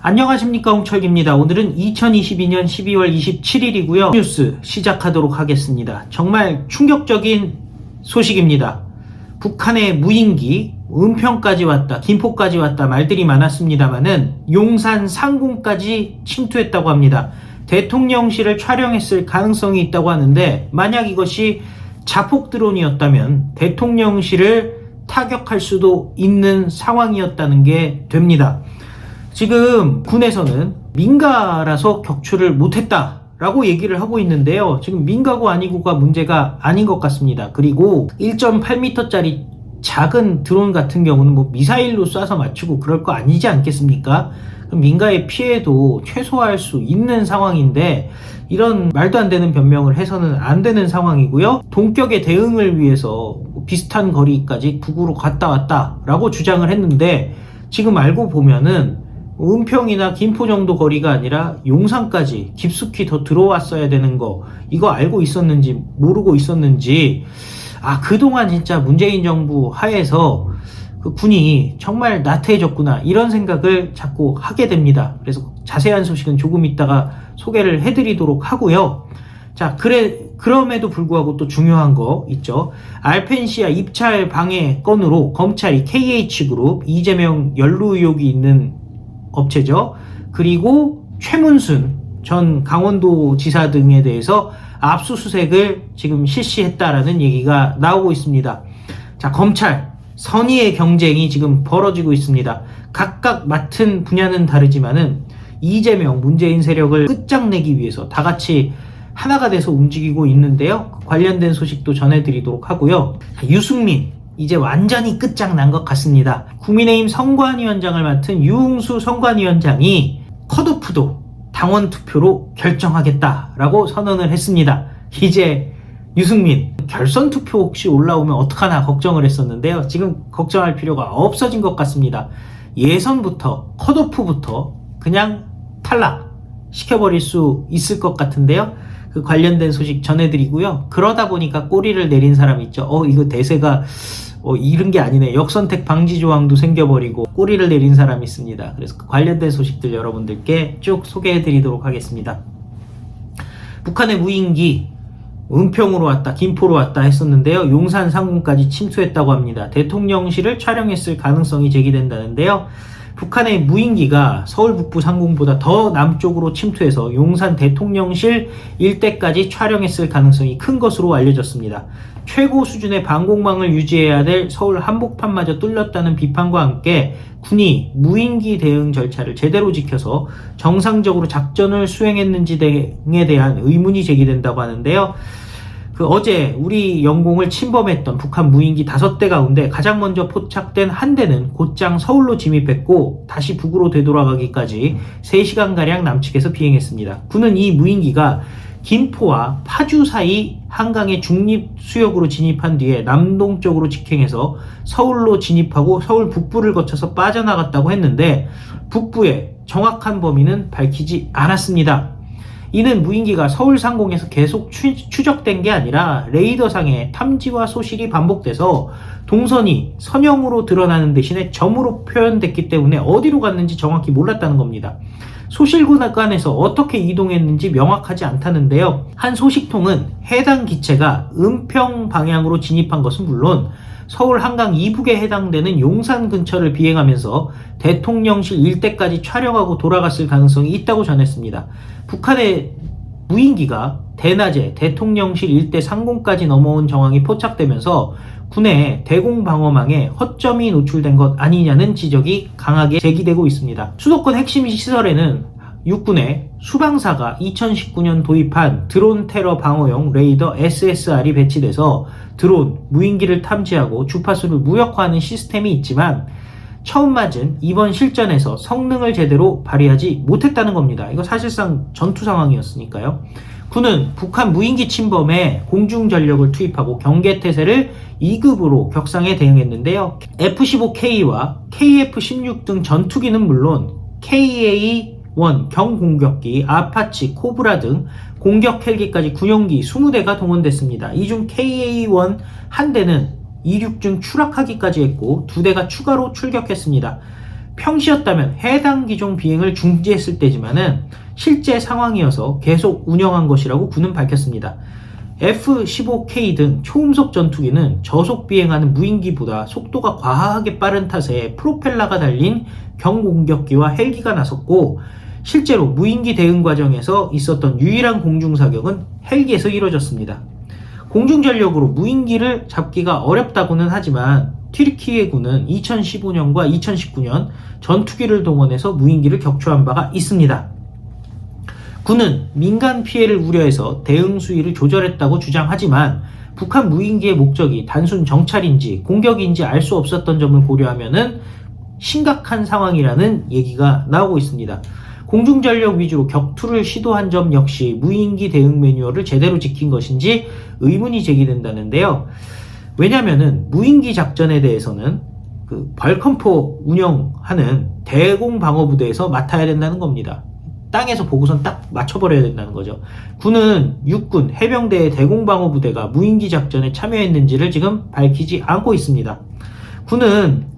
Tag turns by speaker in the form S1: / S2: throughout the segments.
S1: 안녕하십니까 홍철기입니다. 오늘은 2022년 12월 27일이고요. 뉴스 시작하도록 하겠습니다. 정말 충격적인 소식입니다. 북한의 무인기 은평까지 왔다, 김포까지 왔다 말들이 많았습니다만은 용산 상공까지 침투했다고 합니다. 대통령실을 촬영했을 가능성이 있다고 하는데 만약 이것이 자폭 드론이었다면 대통령실을 타격할 수도 있는 상황이었다는 게 됩니다. 지금 군에서는 민가라서 격추를 못했다 라고 얘기를 하고 있는데요. 지금 민가고 아니고가 문제가 아닌 것 같습니다. 그리고 1.8m짜리 작은 드론 같은 경우는 뭐 미사일로 쏴서 맞추고 그럴 거 아니지 않겠습니까? 민가의 피해도 최소화할 수 있는 상황인데 이런 말도 안 되는 변명을 해서는 안 되는 상황이고요. 동격의 대응을 위해서 비슷한 거리까지 북으로 갔다 왔다라고 주장을 했는데 지금 알고 보면은 은평이나 김포 정도 거리가 아니라 용산까지 깊숙이 더 들어왔어야 되는 거 이거 알고 있었는지 모르고 있었는지 아 그동안 진짜 문재인 정부 하에서 그 군이 정말 나태해졌구나 이런 생각을 자꾸 하게 됩니다. 그래서 자세한 소식은 조금 있다가 소개를 해드리도록 하고요. 자, 그래, 그럼에도 불구하고 또 중요한 거 있죠. 알펜시아 입찰 방해 건으로 검찰이 KH그룹 이재명 연루 의혹이 있는 업체죠. 그리고 최문순 전 강원도 지사 등에 대해서 압수수색을 지금 실시했다라는 얘기가 나오고 있습니다. 자, 검찰 선의의 경쟁이 지금 벌어지고 있습니다. 각각 맡은 분야는 다르지만은 이재명 문재인 세력을 끝장내기 위해서 다 같이 하나가 돼서 움직이고 있는데요. 관련된 소식도 전해드리도록 하고요. 자, 유승민 이제 완전히 끝장난 것 같습니다. 국민의힘 선관위원장을 맡은 유흥수 선관위원장이 컷오프도 당원 투표로 결정하겠다라고 선언을 했습니다. 이제 유승민 결선 투표 혹시 올라오면 어떡하나 걱정을 했었는데요. 지금 걱정할 필요가 없어진 것 같습니다. 예선부터 컷오프부터 그냥 탈락 시켜버릴 수 있을 것 같은데요. 그 관련된 소식 전해드리고요. 그러다 보니까 꼬리를 내린 사람 있죠. 어 이거 대세가 어, 이런 게 아니네. 역선택 방지 조항도 생겨버리고 꼬리를 내린 사람이 있습니다. 그래서 그 관련된 소식들 여러분들께 쭉 소개해 드리도록 하겠습니다. 북한의 무인기 은평으로 왔다, 김포로 왔다 했었는데요. 용산 상공까지 침투했다고 합니다. 대통령실을 촬영했을 가능성이 제기된다는데요. 북한의 무인기가 서울 북부 상공보다 더 남쪽으로 침투해서 용산 대통령실 일대까지 촬영했을 가능성이 큰 것으로 알려졌습니다. 최고 수준의 방공망을 유지해야 될 서울 한복판마저 뚫렸다는 비판과 함께 군이 무인기 대응 절차를 제대로 지켜서 정상적으로 작전을 수행했는지 등에 대한 의문이 제기된다고 하는데요. 그 어제 우리 영공을 침범했던 북한 무인기 다섯 대 가운데 가장 먼저 포착된 한 대는 곧장 서울로 진입했고 다시 북으로 되돌아가기까지 3시간가량 남측에서 비행했습니다. 군은 이 무인기가 김포와 파주 사이 한강의 중립 수역으로 진입한 뒤에 남동쪽으로 직행해서 서울로 진입하고 서울 북부를 거쳐서 빠져나갔다고 했는데 북부의 정확한 범위는 밝히지 않았습니다. 이는 무인기가 서울 상공에서 계속 추, 추적된 게 아니라 레이더상의 탐지와 소실이 반복돼서 동선이 선형으로 드러나는 대신에 점으로 표현됐기 때문에 어디로 갔는지 정확히 몰랐다는 겁니다. 소실구간에서 어떻게 이동했는지 명확하지 않다는데요. 한 소식통은 해당 기체가 은평 방향으로 진입한 것은 물론 서울 한강 이북에 해당되는 용산 근처를 비행하면서 대통령실 일대까지 촬영하고 돌아갔을 가능성이 있다고 전했습니다. 북한의 무인기가 대낮에 대통령실 일대 상공까지 넘어온 정황이 포착되면서 군의 대공방어망에 허점이 노출된 것 아니냐는 지적이 강하게 제기되고 있습니다. 수도권 핵심 시설에는 육군의 수방사가 2019년 도입한 드론 테러 방어용 레이더 SSR이 배치돼서 드론, 무인기를 탐지하고 주파수를 무력화하는 시스템이 있지만 처음 맞은 이번 실전에서 성능을 제대로 발휘하지 못했다는 겁니다. 이거 사실상 전투 상황이었으니까요. 군은 북한 무인기 침범에 공중 전력을 투입하고 경계 태세를 2급으로 격상에 대응했는데요. F-15K와 KF-16 등 전투기는 물론 KA-1 경공격기, 아파치, 코브라 등 공격 헬기까지 군용기 20대가 동원됐습니다. 이 중 KA-1 한 대는 이륙 중 추락하기까지 했고 두 대가 추가로 출격했습니다. 평시였다면 해당 기종 비행을 중지했을 때지만은 실제 상황이어서 계속 운영한 것이라고 군은 밝혔습니다. F-15K 등 초음속 전투기는 저속 비행하는 무인기보다 속도가 과하게 빠른 탓에 프로펠러가 달린 경공격기와 헬기가 나섰고 실제로 무인기 대응 과정에서 있었던 유일한 공중 사격은 헬기에서 이루어졌습니다. 공중 전력으로 무인기를 잡기가 어렵다고는 하지만 튀르키예 군은 2015년과 2019년 전투기를 동원해서 무인기를 격추한 바가 있습니다. 군은 민간 피해를 우려해서 대응 수위를 조절했다고 주장하지만 북한 무인기의 목적이 단순 정찰인지 공격인지 알 수 없었던 점을 고려하면은 심각한 상황이라는 얘기가 나오고 있습니다. 공중전력 위주로 격투를 시도한 점 역시 무인기 대응 매뉴얼을 제대로 지킨 것인지 의문이 제기된다는데요. 왜냐면은 무인기 작전에 대해서는 그 벌컴포 운영하는 대공 방어부대에서 맡아야 된다는 겁니다. 땅에서 보고선 딱 맞춰버려야 된다는 거죠. 군은 육군 해병대의 대공방어부대가 무인기 작전에 참여했는지를 지금 밝히지 않고 있습니다. 군은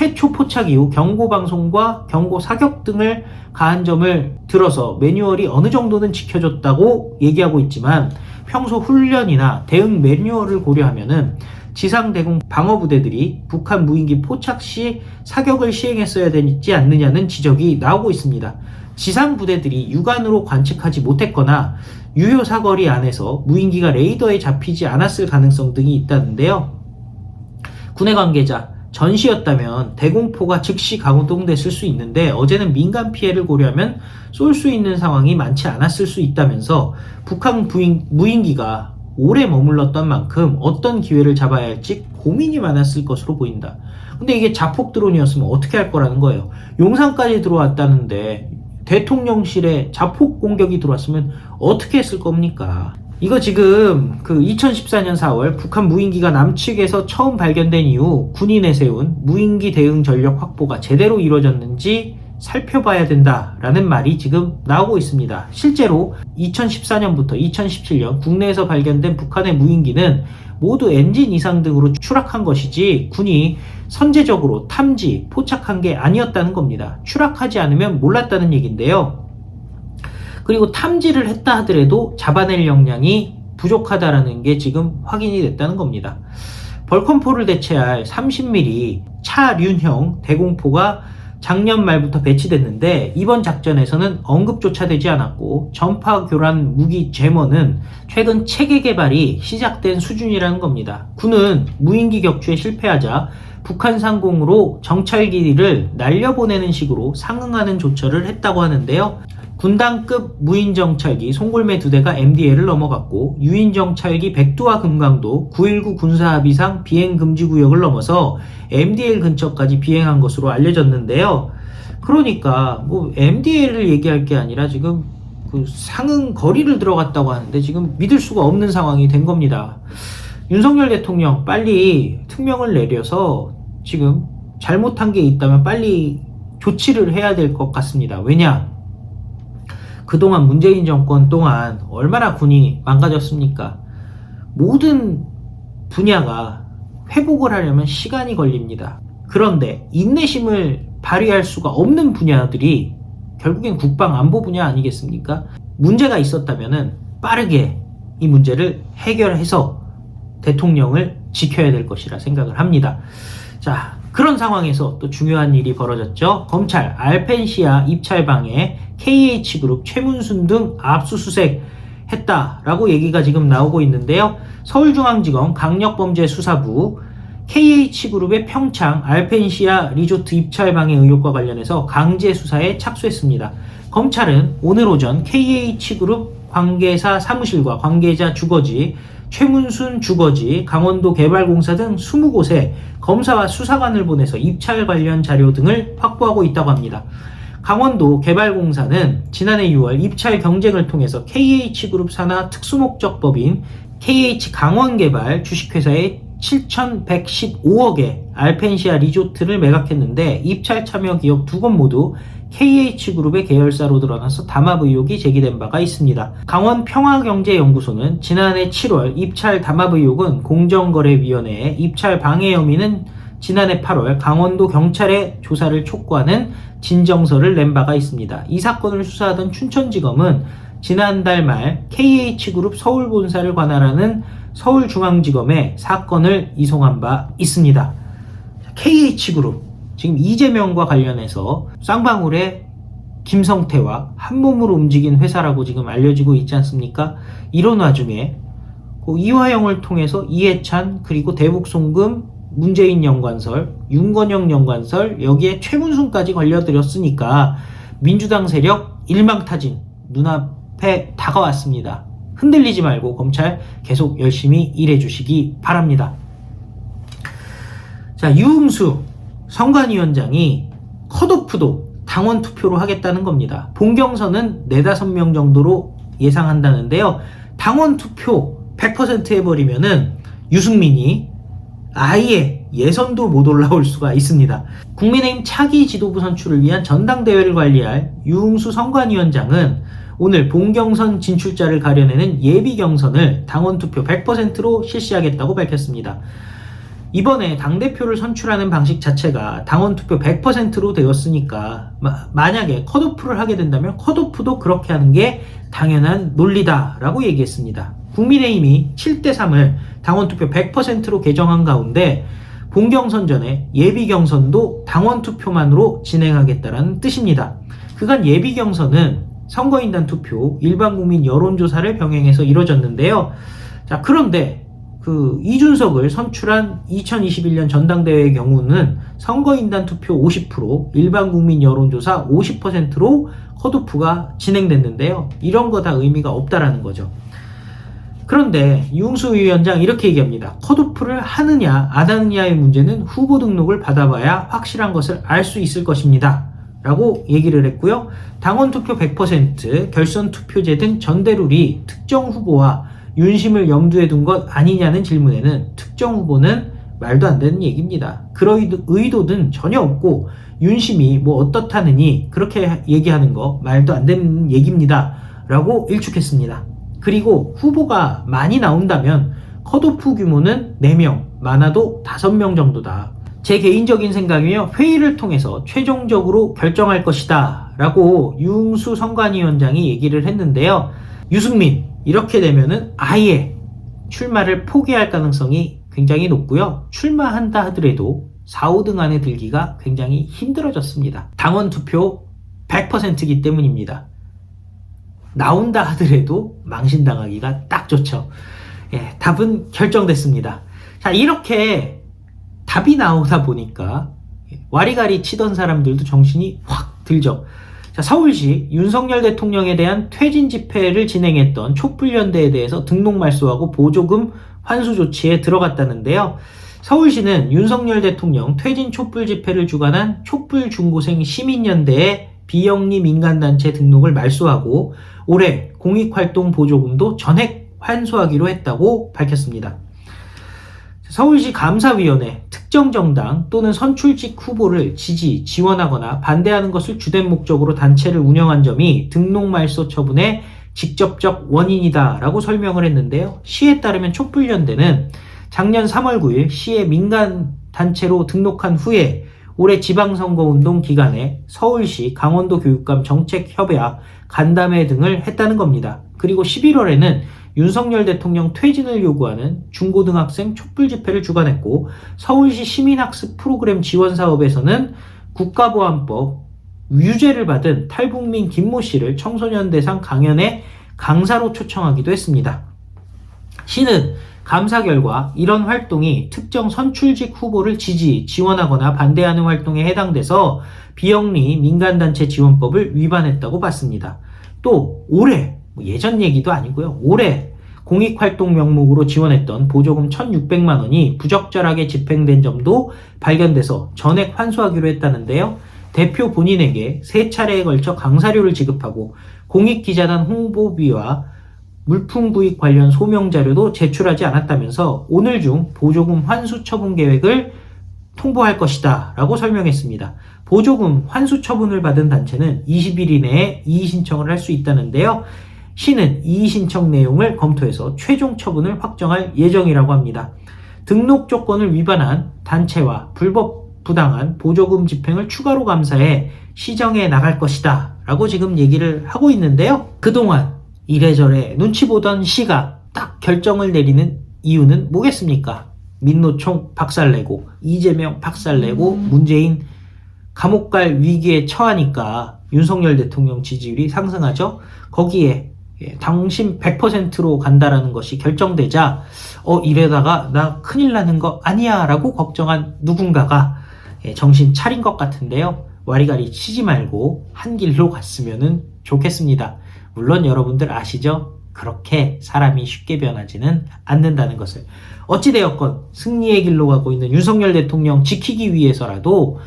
S1: 최초 포착 이후 경고 방송과 경고 사격 등을 가한 점을 들어서 매뉴얼이 어느 정도는 지켜졌다고 얘기하고 있지만 평소 훈련이나 대응 매뉴얼을 고려하면은 지상 대공 방어 부대들이 북한 무인기 포착 시 사격을 시행했어야 되지 않느냐는 지적이 나오고 있습니다. 지상 부대들이 육안으로 관측하지 못했거나 유효 사거리 안에서 무인기가 레이더에 잡히지 않았을 가능성 등이 있다는데요. 군의 관계자 전시였다면 대공포가 즉시 가동됐을 수 있는데 어제는 민간 피해를 고려하면 쏠 수 있는 상황이 많지 않았을 수 있다면서 북한 부인, 무인기가 오래 머물렀던 만큼 어떤 기회를 잡아야 할지 고민이 많았을 것으로 보인다. 근데 이게 자폭 드론이었으면 어떻게 할 거라는 거예요. 용산까지 들어왔다는데 대통령실에 자폭 공격이 들어왔으면 어떻게 했을 겁니까? 이거 지금 그 2014년 4월 북한 무인기가 남측에서 처음 발견된 이후 군이 내세운 무인기 대응 전력 확보가 제대로 이루어졌는지 살펴봐야 된다라는 말이 지금 나오고 있습니다. 실제로 2014년부터 2017년 국내에서 발견된 북한의 무인기는 모두 엔진 이상 등으로 추락한 것이지 군이 선제적으로 탐지, 포착한 게 아니었다는 겁니다. 추락하지 않으면 몰랐다는 얘기인데요. 그리고 탐지를 했다 하더라도 잡아낼 역량이 부족하다라는 게 지금 확인이 됐다는 겁니다. 벌컨포를 대체할 30mm 차륜형 대공포가 작년 말부터 배치됐는데 이번 작전에서는 언급조차 되지 않았고 전파 교란 무기 제머는 최근 체계 개발이 시작된 수준이라는 겁니다. 군은 무인기 격추에 실패하자 북한 상공으로 정찰기를 날려보내는 식으로 상응하는 조처를 했다고 하는데요. 군단급 무인정찰기 송골매 두 대가 MDL을 넘어갔고 유인정찰기 백두와 금강도 9.19 군사합의상 비행금지구역을 넘어서 MDL 근처까지 비행한 것으로 알려졌는데요. 그러니까 뭐 MDL을 얘기할 게 아니라 지금 그 상응 거리를 들어갔다고 하는데 지금 믿을 수가 없는 상황이 된 겁니다. 윤석열 대통령 빨리 특명을 내려서 지금 잘못한 게 있다면 빨리 조치를 해야 될 것 같습니다. 왜냐? 그동안 문재인 정권 동안 얼마나 군이 망가졌습니까? 모든 분야가 회복을 하려면 시간이 걸립니다. 그런데 인내심을 발휘할 수가 없는 분야들이 결국엔 국방 안보 분야 아니겠습니까? 문제가 있었다면 빠르게 이 문제를 해결해서 대통령을 지켜야 될 것이라 생각을 합니다. 자, 그런 상황에서 또 중요한 일이 벌어졌죠. 검찰 알펜시아 입찰방에 KH그룹 최문순 등 압수수색 했다라고 얘기가 지금 나오고 있는데요. 서울중앙지검 강력범죄수사부 KH그룹의 평창 알펜시아 리조트 입찰 방해 의혹과 관련해서 강제 수사에 착수했습니다. 검찰은 오늘 오전 KH그룹 관계사 사무실과 관계자 주거지 최문순 주거지, 강원도 개발공사 등 20곳에 검사와 수사관을 보내서 입찰 관련 자료 등을 확보하고 있다고 합니다. 강원도 개발공사는 지난해 6월 입찰 경쟁을 통해서 KH그룹 산하 특수목적법인 KH강원개발 주식회사에 7,115억의 알펜시아 리조트를 매각했는데 입찰 참여 기업 두 곳 모두 KH그룹의 계열사로 드러나서 담합 의혹이 제기된 바가 있습니다. 강원 평화경제연구소는 지난해 7월 입찰 담합 의혹은 공정거래위원회에 입찰 방해 혐의는 지난해 8월 강원도 경찰에 조사를 촉구하는 진정서를 낸 바가 있습니다. 이 사건을 수사하던 춘천지검은 지난달 말 KH그룹 서울본사를 관할하는 서울중앙지검에 사건을 이송한 바 있습니다. KH그룹 지금 이재명과 관련해서 쌍방울의 김성태와 한몸으로 움직인 회사라고 지금 알려지고 있지 않습니까? 이런 와중에 그 이화영을 통해서 이해찬 그리고 대북송금 문재인 연관설, 윤건영 연관설 여기에 최문순까지 걸려들었으니까 민주당 세력 일망타진 눈앞에 다가왔습니다. 흔들리지 말고 검찰 계속 열심히 일해 주시기 바랍니다. 자, 유흥수 선관위원장이 컷오프도 당원 투표로 하겠다는 겁니다. 본경선은 4, 5명 정도로 예상한다는데요. 당원 투표 100% 해버리면은 유승민이 아예 예선도 못 올라올 수가 있습니다. 국민의힘 차기 지도부 선출을 위한 전당대회를 관리할 유흥수 선관위원장은 오늘 본경선 진출자를 가려내는 예비 경선을 당원 투표 100%로 실시하겠다고 밝혔습니다. 이번에 당대표를 선출하는 방식 자체가 당원 투표 100%로 되었으니까 마, 만약에 컷오프를 하게 된다면 컷오프도 그렇게 하는 게 당연한 논리다라고 얘기했습니다. 국민의힘이 7대 3을 당원 투표 100%로 개정한 가운데 본경선 전에 예비 경선도 당원 투표만으로 진행하겠다라는 뜻입니다. 그간 예비 경선은 선거인단 투표, 일반 국민 여론조사를 병행해서 이뤄졌는데요. 자, 그런데 그 이준석을 선출한 2021년 전당대회의 경우는 선거인단 투표 50%, 일반 국민 여론조사 50%로 컷오프가 진행됐는데요. 이런 거 다 의미가 없다라는 거죠. 그런데 유흥수 위원장 이렇게 얘기합니다. 컷오프를 하느냐 안 하느냐의 문제는 후보 등록을 받아봐야 확실한 것을 알 수 있을 것입니다. 라고 얘기를 했고요. 당원 투표 100%, 결선 투표제 등 전대룰이 특정 후보와 윤심을 염두에 둔 것 아니냐는 질문에는 특정 후보는 말도 안 되는 얘기입니다. 그런 의도는 전혀 없고 윤심이 뭐 어떻다느니 그렇게 얘기하는 거 말도 안 되는 얘기입니다. 라고 일축했습니다. 그리고 후보가 많이 나온다면 컷오프 규모는 4명, 많아도 5명 정도다. 제 개인적인 생각이며 회의를 통해서 최종적으로 결정할 것이다. 라고 유흥수 선관위원장이 얘기를 했는데요. 유승민, 이렇게 되면은 아예 출마를 포기할 가능성이 굉장히 높고요. 출마한다 하더라도 4, 5등 안에 들기가 굉장히 힘들어졌습니다. 당원 투표 100%이기 때문입니다. 나온다 하더라도 망신당하기가 딱 좋죠. 예, 답은 결정됐습니다. 자, 이렇게 답이 나오다 보니까 와리가리 치던 사람들도 정신이 확 들죠. 자, 서울시 윤석열 대통령에 대한 퇴진 집회를 진행했던 촛불연대에 대해서 등록 말소하고 보조금 환수 조치에 들어갔다는데요. 서울시는 윤석열 대통령 퇴진 촛불 집회를 주관한 촛불 중고생 시민연대에 비영리 민간단체 등록을 말소하고 올해 공익활동 보조금도 전액 환수하기로 했다고 밝혔습니다. 서울시 감사위원회 특정 정당 또는 선출직 후보를 지지, 지원하거나 반대하는 것을 주된 목적으로 단체를 운영한 점이 등록 말소 처분의 직접적 원인이다라고 설명을 했는데요. 시에 따르면 촛불연대는 작년 3월 9일 시의 민간 단체로 등록한 후에 올해 지방선거 운동 기간에 서울시 강원도 교육감 정책협약 간담회 등을 했다는 겁니다. 그리고 11월에는 윤석열 대통령 퇴진을 요구하는 중고등학생 촛불 집회를 주관했고 서울시 시민학습 프로그램 지원 사업에서는 국가보안법 유죄를 받은 탈북민 김모 씨를 청소년 대상 강연에 강사로 초청하기도 했습니다. 시는 감사 결과 이런 활동이 특정 선출직 후보를 지지, 지원하거나 반대하는 활동에 해당돼서 비영리 민간단체 지원법을 위반했다고 봤습니다. 또 올해 뭐 예전 얘기도 아니고요. 올해 공익활동 명목으로 지원했던 보조금 1,600만 원이 부적절하게 집행된 점도 발견돼서 전액 환수하기로 했다는데요. 대표 본인에게 세 차례에 걸쳐 강사료를 지급하고 공익기자단 홍보비와 물품 구입 관련 소명 자료도 제출하지 않았다면서 오늘 중 보조금 환수 처분 계획을 통보할 것이다 라고 설명했습니다. 보조금 환수 처분을 받은 단체는 20일 이내에 이의 신청을 할 수 있다는데요. 시는 이의 신청 내용을 검토해서 최종 처분을 확정할 예정이라고 합니다. 등록 조건을 위반한 단체와 불법 부당한 보조금 집행을 추가로 감사해 시정해 나갈 것이다. 라고 지금 얘기를 하고 있는데요. 그동안 이래저래 눈치 보던 시가 딱 결정을 내리는 이유는 뭐겠습니까? 민노총 박살내고 이재명 박살내고 문재인 감옥 갈 위기에 처하니까 윤석열 대통령 지지율이 상승하죠. 거기에 예, 당신 100%로 간다라는 것이 결정되자 어 이래다가 나 큰일 나는 거 아니야 라고 걱정한 누군가가 예, 정신 차린 것 같은데요. 와리가리 치지 말고 한 길로 갔으면 좋겠습니다. 물론 여러분들 아시죠? 그렇게 사람이 쉽게 변하지는 않는다는 것을. 어찌되었건 승리의 길로 가고 있는 윤석열 대통령 지키기 위해서라도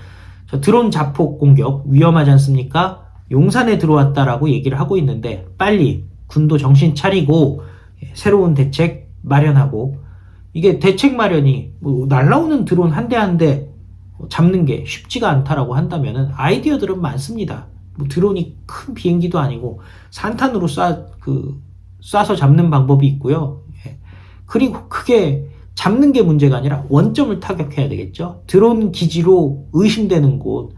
S1: 저 드론 자폭 공격 위험하지 않습니까? 용산에 들어왔다라고 얘기를 하고 있는데 빨리 군도 정신 차리고 예, 새로운 대책 마련하고 이게 대책 마련이 뭐 날라오는 드론 한 대 한 대 잡는 게 쉽지가 않다라고 한다면은 아이디어들은 많습니다. 뭐 드론이 큰 비행기도 아니고 산탄으로 쏴, 그, 쏴서 잡는 방법이 있고요. 예. 그리고 그게 잡는 게 문제가 아니라 원점을 타격해야 되겠죠. 드론 기지로 의심되는 곳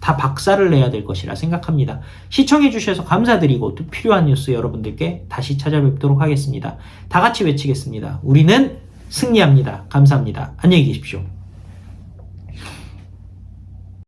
S1: 다 박살을 내야 될 것이라 생각합니다. 시청해 주셔서 감사드리고 또 필요한 뉴스 여러분들께 다시 찾아뵙도록 하겠습니다. 다 같이 외치겠습니다. 우리는 승리합니다. 감사합니다. 안녕히 계십시오.